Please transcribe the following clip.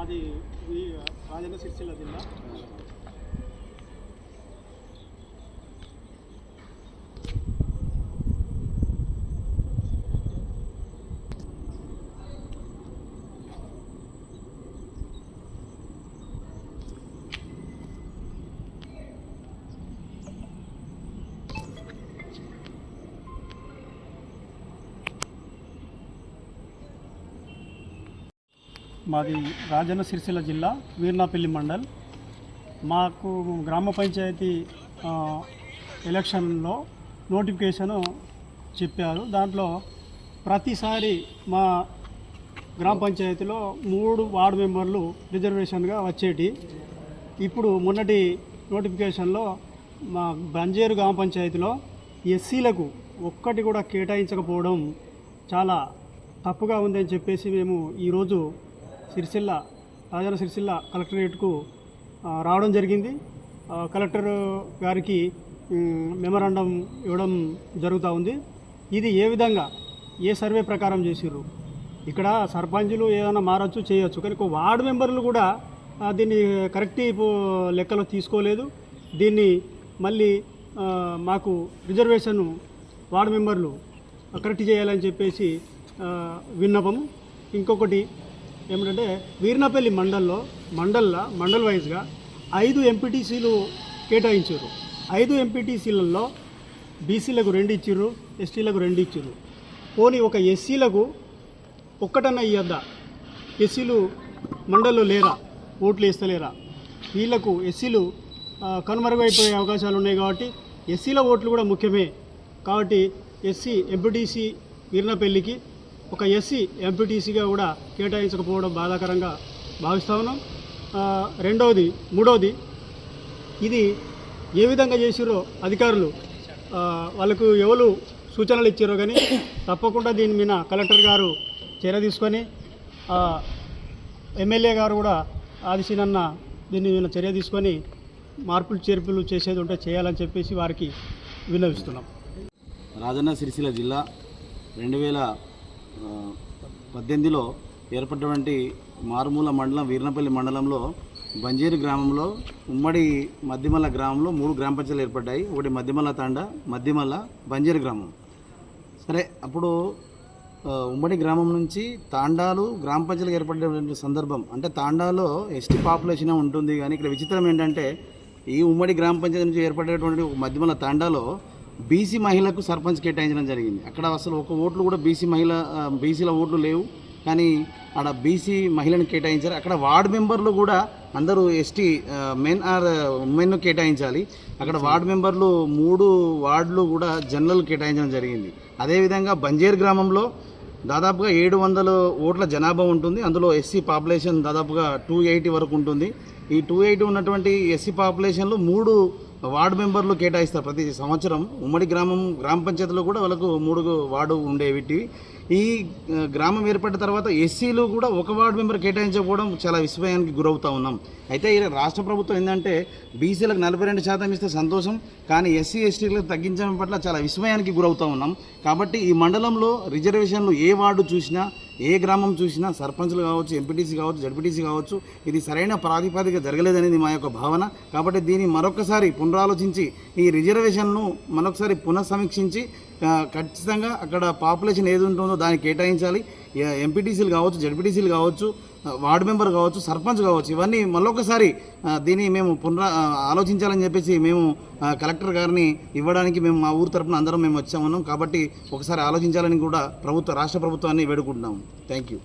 మాది ఈ రాజన్న సిరిసిల్ల జిల్లా. మాది రాజన్న సిరిసిల్ల జిల్లా వీర్నాపల్లి మండల్. మాకు గ్రామ పంచాయతీ ఎలక్షన్లో నోటిఫికేషను చెప్పారు. దాంట్లో ప్రతిసారి మా గ్రామ పంచాయతీలో మూడు వార్డు మెంబర్లు రిజర్వేషన్గా వచ్చేటి. ఇప్పుడు మొన్నటి నోటిఫికేషన్లో మా బంజేరు గ్రామ పంచాయతీలో ఎస్సీలకు ఒక్కటి కూడా కేటాయించకపోవడం చాలా తప్పుగా ఉందని చెప్పేసి మేము ఈరోజు సిరిసిల్ల రాజన్న సిరిసిల్ల కలెక్టరేట్కు రావడం జరిగింది. కలెక్టర్ గారికి మెమరాండం ఇవ్వడం జరుగుతూ ఉంది. ఇది ఏ విధంగా ఏ సర్వే ప్రకారం చేసిర్రు? ఇక్కడ సర్పంచులు ఏదైనా మారచ్చు చేయొచ్చు. కానీ ఒక వార్డు మెంబర్లు కూడా దీన్ని కరెక్ట్ లెక్కలో తీసుకోలేదు. దీన్ని మళ్ళీ మాకు రిజర్వేషన్ వార్డు మెంబర్లు కరెక్ట్ చేయాలని చెప్పేసి విన్నపము. ఇంకొకటి ఏమిటంటే వీర్నపల్లి మండల్లో మండల్లో మండల్ వైజ్గా ఐదు ఎంపీటీసీలు కేటాయించారు. ఐదు ఎంపీటీసీలలో బీసీలకు రెండు ఇచ్చిర్రు ఎస్టీలకు రెండు ఇచ్చిర్రు. పోనీ ఒక ఎస్సీలకు ఒక్కటన్నా ఇయ్యద్దా? ఎస్సీలు మండల్లో లేరా? ఓట్లు వేస్తలేరా? వీళ్ళకు ఎస్సీలు కనుమరుగైపోయే అవకాశాలు ఉన్నాయి కాబట్టి ఎస్సీల ఓట్లు కూడా ముఖ్యమే. కాబట్టి ఎస్సీ ఎంపీటీసీ వీర్నపల్లికి ఒక ఎస్సీ ఎంపీటీసీగా కూడా కేటాయించకపోవడం బాధాకరంగా భావిస్తా ఉన్నాం. రెండవది మూడవది ఇది ఏ విధంగా చేసిరో అధికారులు వాళ్ళకు ఎవరు సూచనలు ఇచ్చారో కానీ తప్పకుండా దీని మీద కలెక్టర్ గారు చర్య తీసుకొని ఎమ్మెల్యే గారు కూడా ఆదిశీనన్న దీని మీద చర్య తీసుకొని మార్పులు చేర్పులు చేసేది ఉంటే చేయాలని చెప్పేసి వారికి విన్నవిస్తున్నాం. రాజన్న సిరిసిల్ల జిల్లా రెండు వేల పద్దెనిమిదిలో ఏర్పడినటువంటి మారుమూల మండలం వీర్నపల్లి మండలంలో బంజేరు గ్రామంలో ఉమ్మడి మధ్యమల్ల గ్రామంలో మూడు గ్రామ పంచాయతీలు ఏర్పడ్డాయి. ఒకటి మధ్యమల్ల తాండ మధ్యమల్ల బంజేరు గ్రామం. సరే అప్పుడు ఉమ్మడి గ్రామం నుంచి తాండాలు గ్రామ పంచాయతీలు ఏర్పడినటువంటి సందర్భం అంటే తాండాలో ఎస్టీ పాపులేషన్ ఉంటుంది కానీ ఇక్కడ విచిత్రం ఏంటంటే ఈ ఉమ్మడి గ్రామ పంచాయతీ నుంచి ఏర్పడేటువంటి ఒక మధ్యమల తాండాలో బీసీ మహిళకు సర్పంచ్ కేటాయించడం జరిగింది. అక్కడ అసలు ఒక ఓట్లు కూడా బీసీ మహిళ బీసీల ఓట్లు లేవు. కానీ ఆడ బీసీ మహిళను కేటాయించారు. అక్కడ వార్డ్ మెంబర్లు కూడా అందరూ ఎస్టీ మెన్ ఆర్ ఉమెన్ కేటాయించాలి. అక్కడ వార్డ్ మెంబర్లు మూడు వార్డులు కూడా జనరల్ కేటాయించడం జరిగింది. అదేవిధంగా బంజేర్ గ్రామంలో దాదాపుగా ఏడు వందల ఓట్ల జనాభా ఉంటుంది. అందులో ఎస్సీ పాపులేషన్ దాదాపుగా టూ ఎయిటీ వరకు ఉంటుంది. ఈ టూ ఎయిటీ ఉన్నటువంటి ఎస్సీ పాపులేషన్లో మూడు వార్డు మెంబర్లు కేటాయిస్తారు ప్రతి సంవత్సరం. ఉమ్మడి గ్రామం గ్రామ పంచాయతీలో కూడా వాళ్ళకు మూడు వార్డు ఉండేవిటివి ఈ గ్రామం ఏర్పడిన తర్వాత ఎస్సీలు కూడా ఒక వార్డు మెంబర్ కేటాయించకపోవడం చాలా విస్మయానికి గురవుతూ ఉన్నాం. అయితే ఈ రాష్ట్ర ప్రభుత్వం ఏంటంటే బీసీలకు నలభై రెండు శాతం ఇస్తే సంతోషం కానీ ఎస్సీ ఎస్టీలకు తగ్గించడం పట్ల చాలా విస్మయానికి గురవుతూ ఉన్నాం. కాబట్టి ఈ మండలంలో రిజర్వేషన్లు ఏ వార్డు చూసినా ఏ గ్రామం చూసినా సర్పంచ్లు కావచ్చు ఎంపీటీసీ కావచ్చు జడ్పీటీసీ కావచ్చు ఇది సరైన ప్రాతిపదిక జరగలేదనేది మా యొక్క భావన. కాబట్టి దీన్ని మరొకసారి పునరాలోచించి ఈ రిజర్వేషన్ను మరొకసారి పునఃసమీక్షించి ఖచ్చితంగా అక్కడ పాపులేషన్ ఏది ఉంటుందో దానికి కేటాయించాలి. ఎంపీటీసీలు కావచ్చు జడ్పీటీసీలు కావచ్చు వార్డు మెంబర్ కావచ్చు సర్పంచ్ కావచ్చు ఇవన్నీ మళ్ళొకసారి దీన్ని మేము పునరా ఆలోచించాలని చెప్పేసి మేము కలెక్టర్ గారిని ఇవ్వడానికి మేము మా ఊరు తరఫున అందరం మేము వచ్చామన్నాం. కాబట్టి ఒకసారి ఆలోచించాలని కూడా ప్రభుత్వ రాష్ట్ర ప్రభుత్వాన్ని వేడుకుంటున్నాము థ్యాంక్ యూ